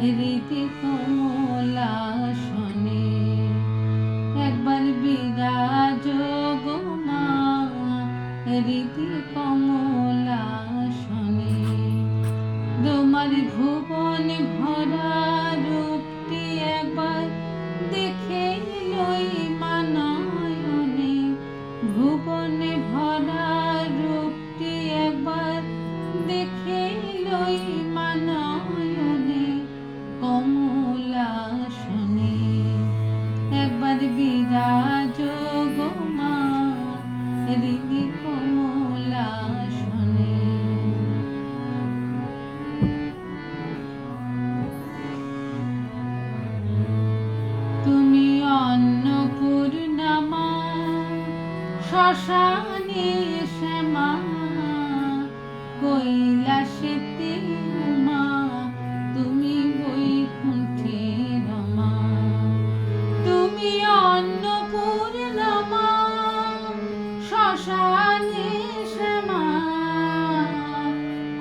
विदिहु শ্মশানে শ্যামা কৈলাসেতে উমা তুমি বৈকুণ্ঠে রমা। তুমি অন্নপূর্ণমা শ্মশানে শ্যামা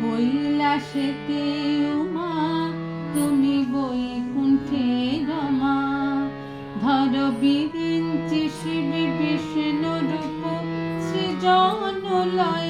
কৈলাসেতে উমা তুমি বৈকুণ্ঠে রমা। ধর বিরিঞ্চি শিবির light.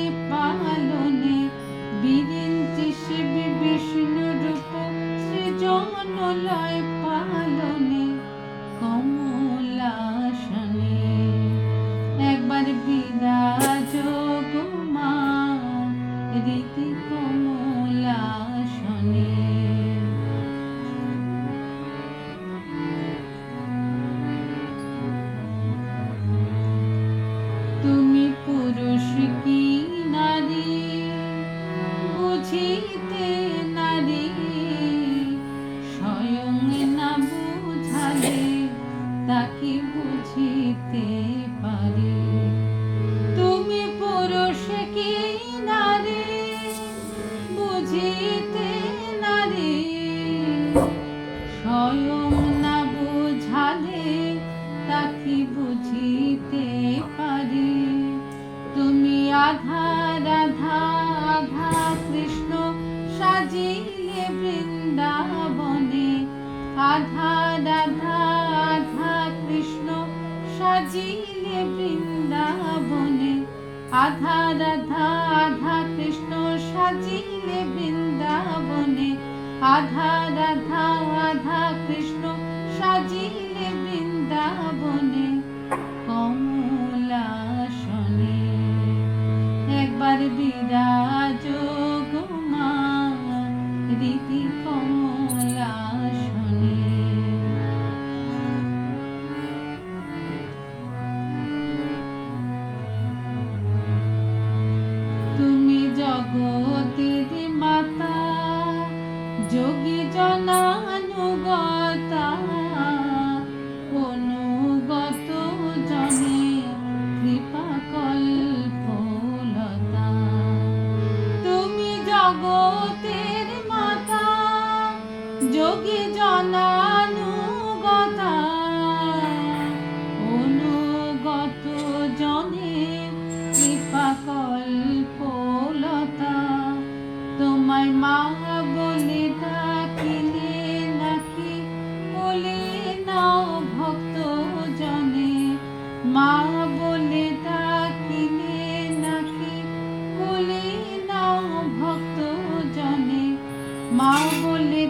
সাজিয়ে বৃন্দাবনে আধা রাধা আধা কৃষ্ণ বৃন্দাবনে। আধা রাধা আধা কৃষ্ণ সাজিয়ে বৃন্দাবনে। আধা রাধা আধা কৃষ্ণ সাজিলে বৃন্দাবনে। একবার বিরাজ 的地方 মা বলে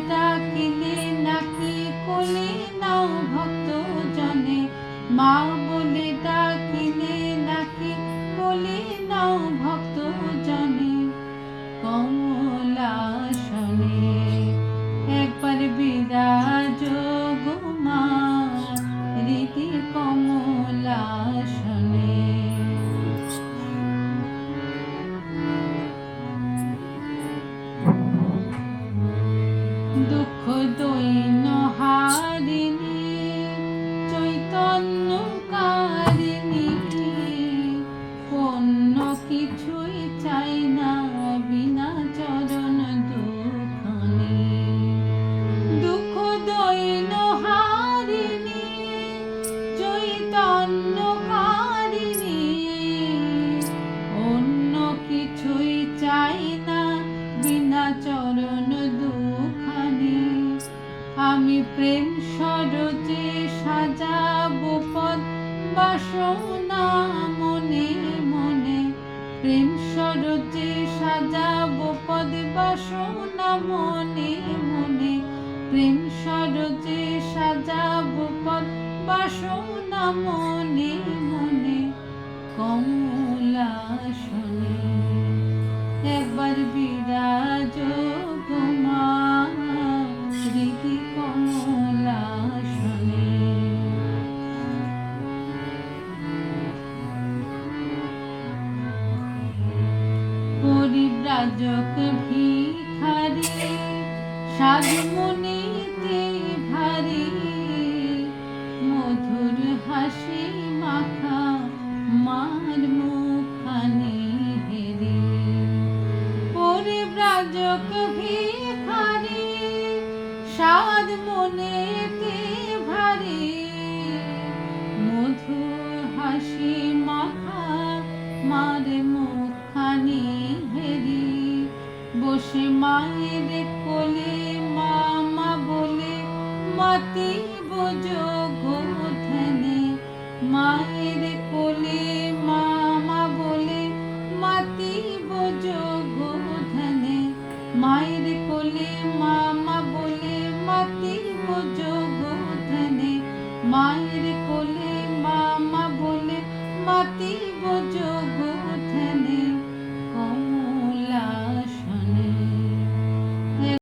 প্রেম সরজে সাজাবো পদ বাসনা মনে মনে। প্রেম সরজে সাজাবো পদ বাসনা মনে মনে। প্রেম সরজে সাজাবো পদ বাসনা মনে মনে। কমলা পরিব্রাজক ভিখারি সাধমনিতে ভারী। মধুর হাসি মাখা মার মুখানি হেরি। পরিব্রাজক ভিখারি সাদ মনেতে My